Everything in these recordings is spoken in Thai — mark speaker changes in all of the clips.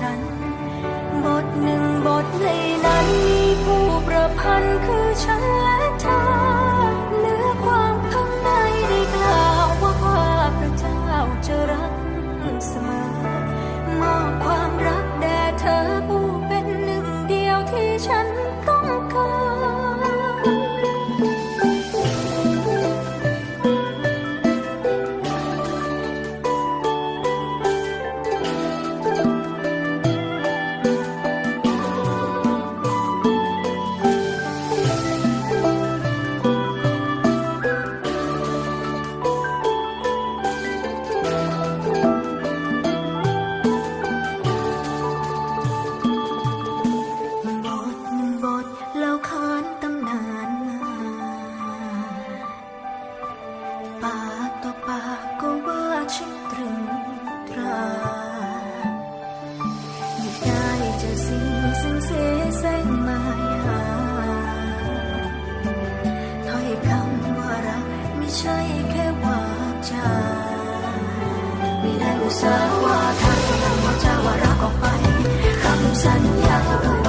Speaker 1: ฉัน บทหนึ่งบทในนั้นมีผู้ประพันธ์คือฉัน ไม่ได้อุตส่าห์ว่าทางเราจะว่ารักออกไปคำสัญญา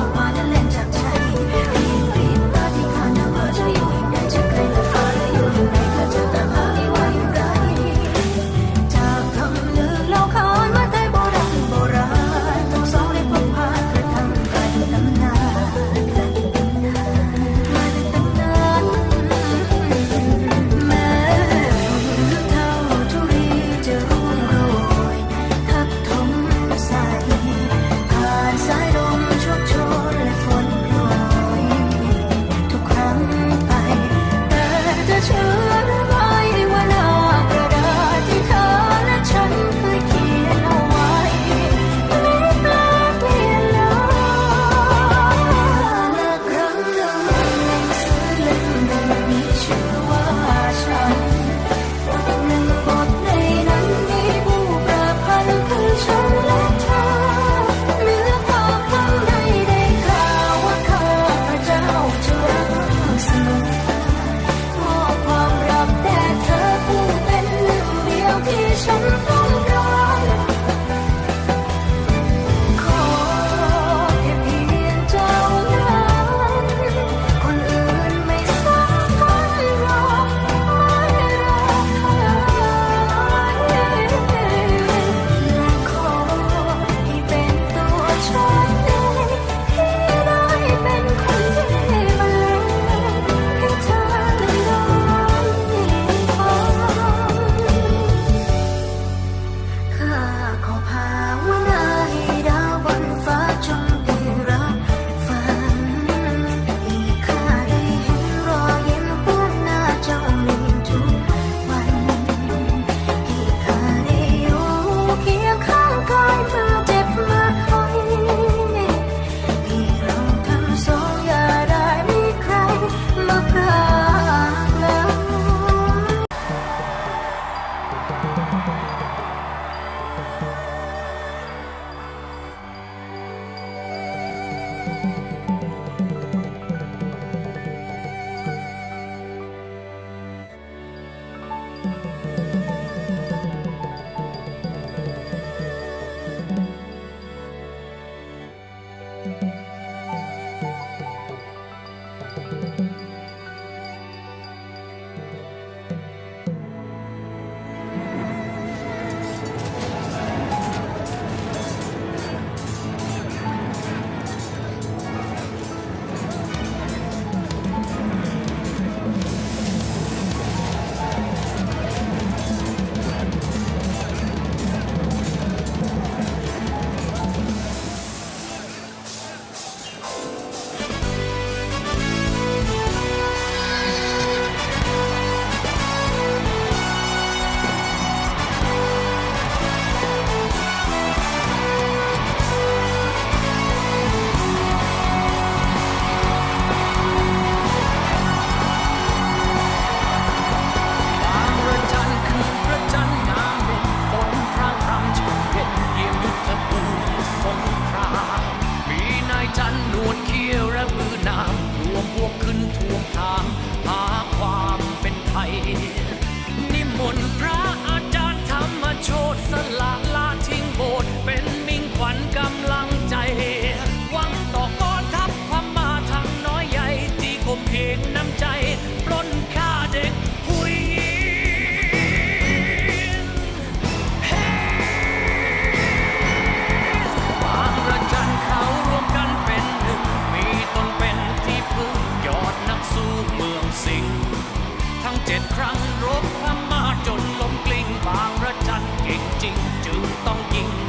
Speaker 2: ้งเจ็ดครั้งรบพม่าจนล้มกลิ้งบางระจันเก่งจริงจึงต้องยิง